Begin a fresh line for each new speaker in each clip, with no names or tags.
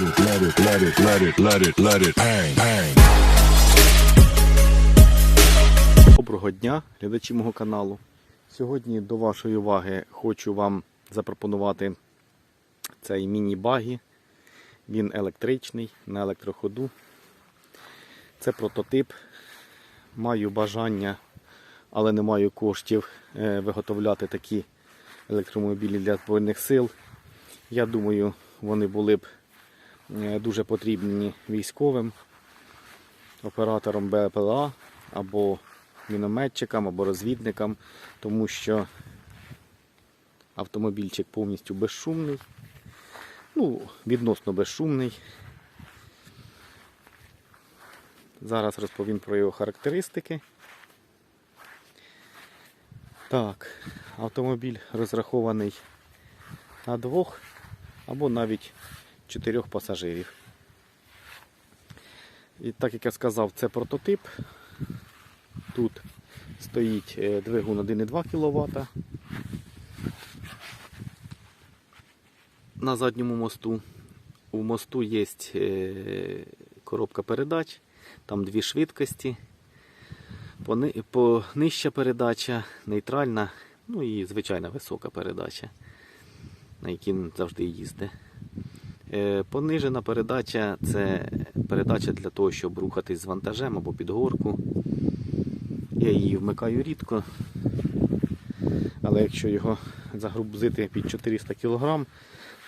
let it, let it, let it, let it, let it bang, bang.
Доброго дня, глядачі мого каналу. Сьогодні до вашої уваги хочу вам запропонувати цей міні-багі. Він електричний, на електроходу. Це прототип. Маю бажання, але не маю коштів е, виготовляти такі електромобілі для Збройних сил. Я думаю, вони були б дуже потрібні військовим, операторам БПЛА або мінометчикам або розвідникам, тому що автомобільчик повністю безшумний, ну, відносно безшумний. Зараз розповім про його характеристики. Так, автомобіль розрахований на двох або навіть чотирьох пасажирів. І так як я сказав, це прототип. Тут стоїть е, двигун 1,2 кВт. На задньому мосту. У мосту є е, коробка передач, там дві швидкості. Пони- по- Нижча передача, нейтральна, ну і звичайна висока передача, на якій завжди їздить. Е, Понижена передача це передача для того, щоб рухатись з вантажем або під горку. Я її вмикаю рідко, але якщо його загрузити під 400 кг,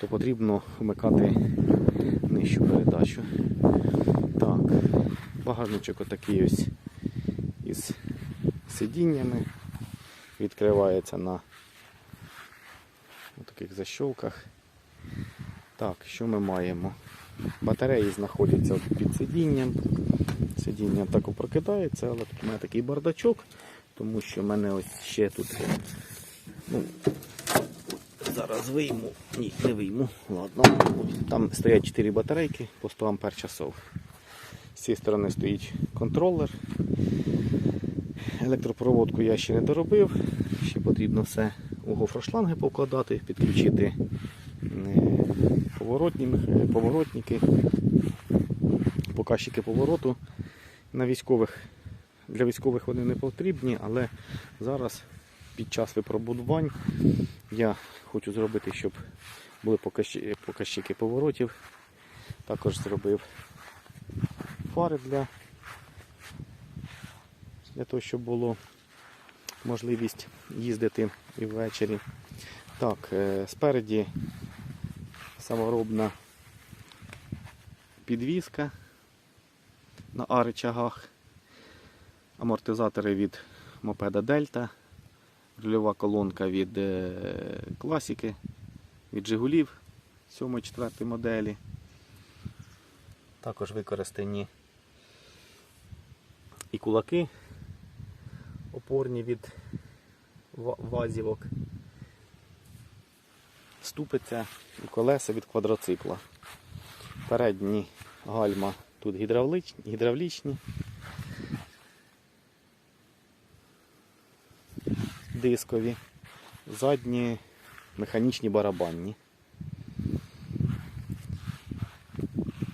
то потрібно вмикати нижчу передачу. Так, багажничок отакий ось із сидіннями. Відкривається на таких защолках. Так, що ми маємо? Батареї знаходяться під сидінням. Сидіння так прокидається, але тут у мене такий бардачок, тому що в мене ось ще тут. Ну, зараз вийму. Ні, не вийму. Ладно. Там стоять 4 батарейки по 100 ампер часов. З цієї сторони стоїть контролер. Електропроводку я ще не доробив. Ще потрібно все у гофрошланги покладати, підключити поворотні, поворотники, показчики повороту на військових. Для військових вони не потрібні, але зараз під час випробувань я хочу зробити, щоб були показчики поворотів. Також зробив фари для, для того, щоб було можливість їздити і ввечері. Так, е, спереді саморобна підвіска на А-рычагах, амортизатори від мопеда Дельта, рульова колонка від е, класики, від Жигулів 7-4 моделі. Також використані і кулаки опорні від вазівок, ступиця і колеса від квадроцикла. Передні гальма тут гідравлічні. Дискові, задні механічні барабанні.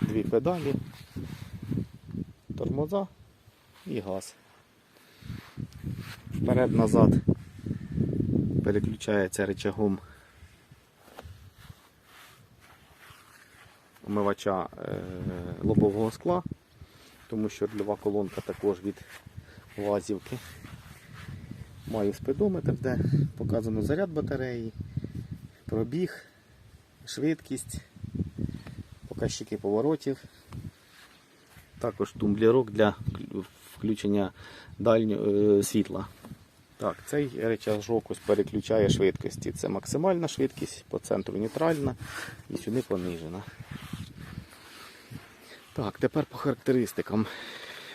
Дві педалі, тормоза і газ. Вперед-назад переключається рычагом омивача е, лобового скла, тому що рульова колонка також від вазівки. Маю спидометр, де показано заряд батареї, пробіг, швидкість, показчики поворотів. Також тумблірок для включення дальнього е, світла. Так, цей речажок ось переключає швидкості. Це максимальна швидкість, по центру нейтральна і сюди понижена. Так, тепер по характеристикам.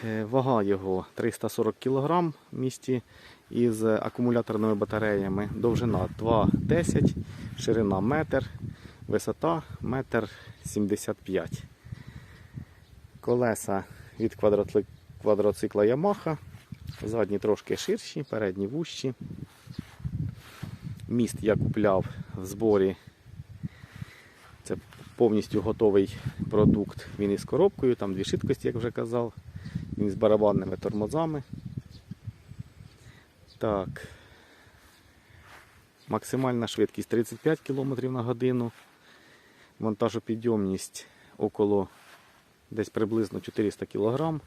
Е, Вага його 340 кг в місті із акумуляторними батареями. Довжина 2,10, ширина 1 висота 1,75 м. Колеса від квадроцикла Yamaha. Задні трошки ширші, передні вущі. Міст я купляв в зборі. Повністю готовий продукт. Він із коробкою, там дві швидкості, як вже казав. Він з барабанними тормозами. Так. Максимальна швидкість 35 км на годину. Вантажопідйомність около десь приблизно 400 кг.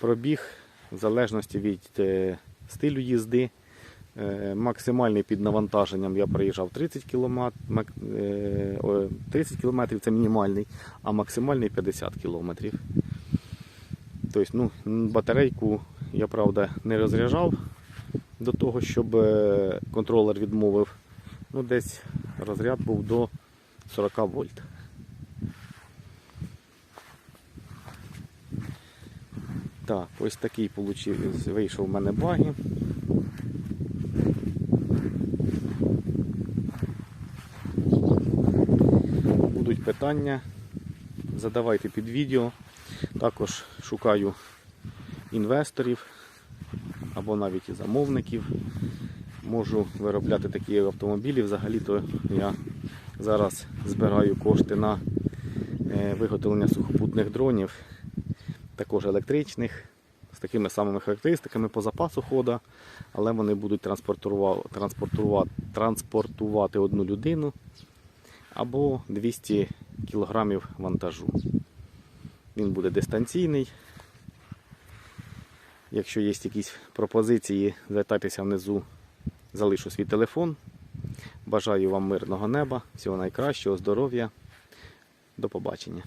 Пробіг в залежності від е, стилю їзди. Е, Максимальний під навантаженням я проїжджав 30 км, 30 км це мінімальний, а максимальний 50 км. Тобто, ну, батарейку я правда не розряджав до того, щоб е, контролер відмовив. Ну, десь розряд був до 40 вольт. Так, ось такий вийшов в мене баги. Будуть питання, задавайте під відео. Також шукаю інвесторів або навіть і замовників. Можу виробляти такі автомобілі. Взагалі-то я зараз збираю кошти на е, виготовлення сухопутних дронів, також електричних, з такими самими характеристиками по запасу хода, але вони будуть транспортувати, транспортувати, транспортувати одну людину або 200 кг вантажу. Він буде дистанційний. Якщо є якісь пропозиції, звертайтеся внизу, залишу свій телефон. Бажаю вам мирного неба, всього найкращого, здоров'я. До побачення.